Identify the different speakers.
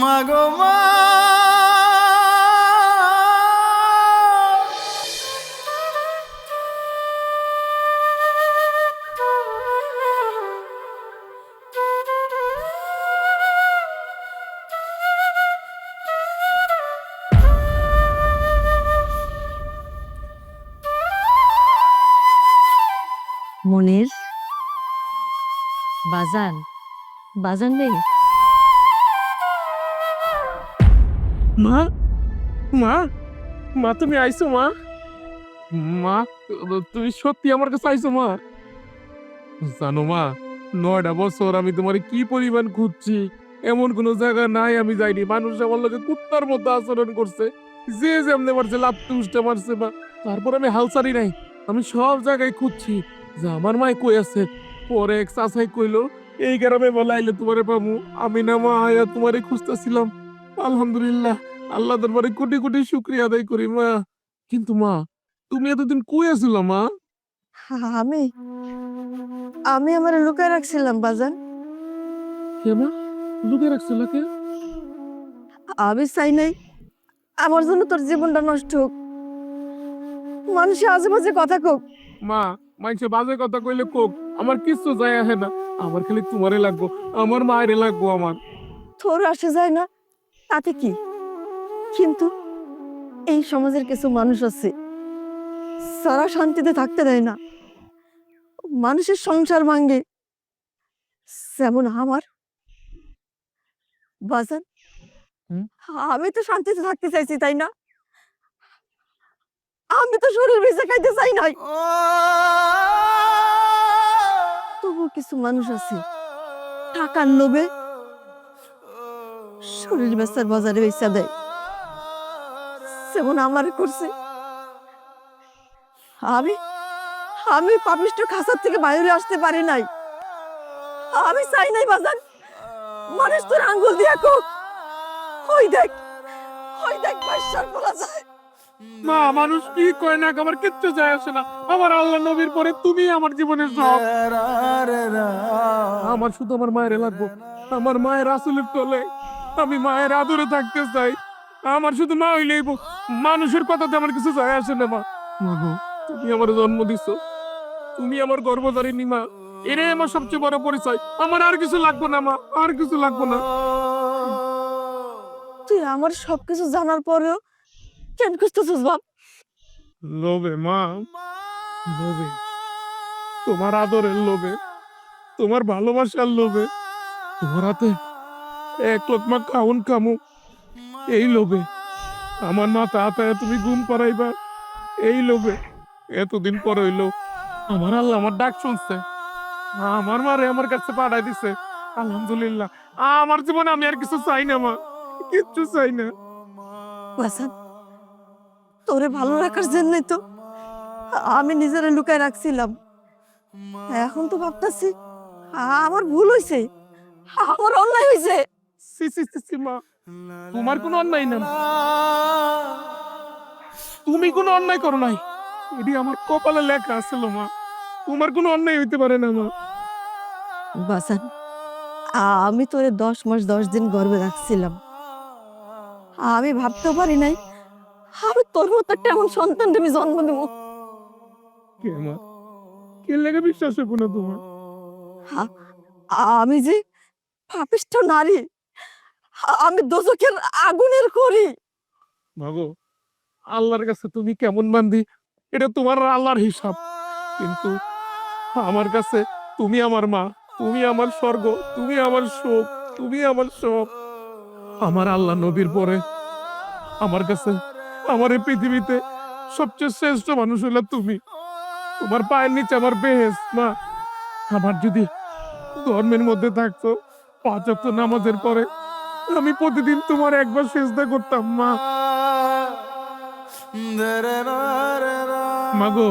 Speaker 1: মাগো মা। মনের বাজান বাজান নেই?
Speaker 2: মা মা মা, তুমি আইছো, মা। মা, তুমি সত্যি আমার কাছে আইছো, মা? জানো, মা নয়টা বছর আমি তোমার কি পরিমাণ খুঁজছি? এমন কোনো জায়গা নাই, আমি যাইনি। মানুষ আমার লোকে কুত্তার মতো আচরণ করছে। যে যেমনে মারছে লাত্তি উষ্টা মারছে বা তারপর আমি হাল ছাড়ি নাই। আমি সব জায়গায় খুঁজছি। যে আমার মায় কই আছে, পরে এক চাচাই কইলো, এই গ্রামে বলে আইলে তোমারে পামু। আমি না মা, আয়া তোমারে খুঁজতেছিলাম। আলহামদুলিল্লাহ। আল্লাহ দরবারে কোটি কোটি শুক্রিয়া আদায় করি মা। কিন্তু মা তুমি এতদিন কই আছিল মা?
Speaker 1: আমি আমি আমার লুকায় রাখছিলাম বাজান।
Speaker 2: কে মা? লুকে রাখছিল কে?
Speaker 1: আমি চাই নাই আমার জন্য তোর জীবনটা নষ্ট হোক। মানুষে আজে বাজে কথা কোক
Speaker 2: মা মাইসে বাজে কথা কইলে কোক আমার কিচ্ছু যায় আসে না। আমার খালি তোমারে লাগবো আমার মায়েরে লাগবো আমার।
Speaker 1: তোর আসে যায় না তাতে কি? কিন্তু এই সমাজের কিছু মানুষ আছে সারা শান্তিতে থাকতে দেয় না। মানুষের সংসার ভাঙ্গে যেমন আমার। বাজান
Speaker 2: হুম?
Speaker 1: আমি তো শান্তিতে থাকতে চাইছি তাই না? আমি তো শরীর বেঁচে খাইতে চাই নাই। তবু কিছু মানুষ আছে টাকার লোভে শরীর বেচার বাজারে বেচা দেয়। যেমন আমার করছে। আমি আমি পাপিষ্ট খাসার থেকে বাইরে আসতে পারি নাই। আমি চাই নাই বাজান। মানুষ তোর আঙ্গুল দিয়া কোক। ওই দেখ দেখ বাইশার বলা যায়।
Speaker 2: মা, মানুষ কি কয় না আমার কিচ্ছু যায় আসে না। আমার আল্লাহ নবীর পরে তুমি আমার জীবনের সব। আমার শুধু আমার মায়ের লাগবো। আমার মায়ের আসলের তলে আমি মায়ের আদরে থাকতে চাই। আমার শুধু মা হইলেই মানুষের কথাতে আমার কিছু যায় আসে না মা। তুমি আমার জন্ম দিছ। তুমি আমার গর্ভধারিণী মা। এটাই আমার সবচেয়ে বড় পরিচয়। আমার আর কিছু লাগবো না মা। আর কিছু লাগবো না।
Speaker 1: তুই আমার সবকিছু জানার পরেও কেন খুঁজতেছিস বাপ?
Speaker 2: লোভে মা। লোভে। তোমার আদরের লোভে। তোমার ভালোবাসার লোভে। তোমার হাতে এক লোকমা খাউন খামু এই লোভে। আমার মাথা হাতায় তুমি ঘুম পারাইবা এই লোভে। এতদিন পর হইল। আমার আল্লাহ আমার ডাক শুনছে। আমার মারে আমার কাছে পাঠাই দিছে। আলহামদুলিল্লাহ। আমার জীবনে আমি আর কিছু চাই না মা। কিচ্ছু চাই না।
Speaker 1: বাসান তোরে ভালো রাখার জন্যই তো আমি নিজেরে লুকায় রাখছিলাম। এখন তো ভাবতাছি আমার ভুল হইছে। আমার অন্যায় হইছে।
Speaker 2: সি সি সি সি মা। তোমার কোনো অন্যায় না। তুমি কোনো অন্যায় করো নাই। এটি আমার কপালে লেখা আছিল মা তোমার কোনো অন্যায় হইতে পারে না মা।
Speaker 1: বাসান আমি তোরে দশ মাস দশ দিন গর্বে রাখছিলাম। আমি ভাবতে পারি নাই আমি তোর মতো একটা এমন সন্তান তুমি জন্ম দেবো
Speaker 2: কে মা? কে লেগে বিশ্বাস হইব না তোমার?
Speaker 1: আমি যে পাপিষ্ঠ নারী আমি দোজকের আগুনের করি।
Speaker 2: মাগো, আল্লাহর কাছে তুমি কেমন বান্ধি এটা তোমার আল্লাহর হিসাব। কিন্তু আমার কাছে তুমি আমার মা, তুমি আমার স্বর্গ, তুমি আমার সুখ, তুমি আমার সব। আমার আল্লাহ নবীর পরে আমার কাছে, আমার এই পৃথিবীতে সবচেয়ে শ্রেষ্ঠ মানুষ হইলে তুমি। তোমার পায়ের নিচে আমার বেহেস, মা। আমার যদি ধর্মের মধ্যে থাকতো, পাঁচ নামাজের পরে আমি প্রতিদিন তোমার একবার চেষ্টা করতাম মা। মাগো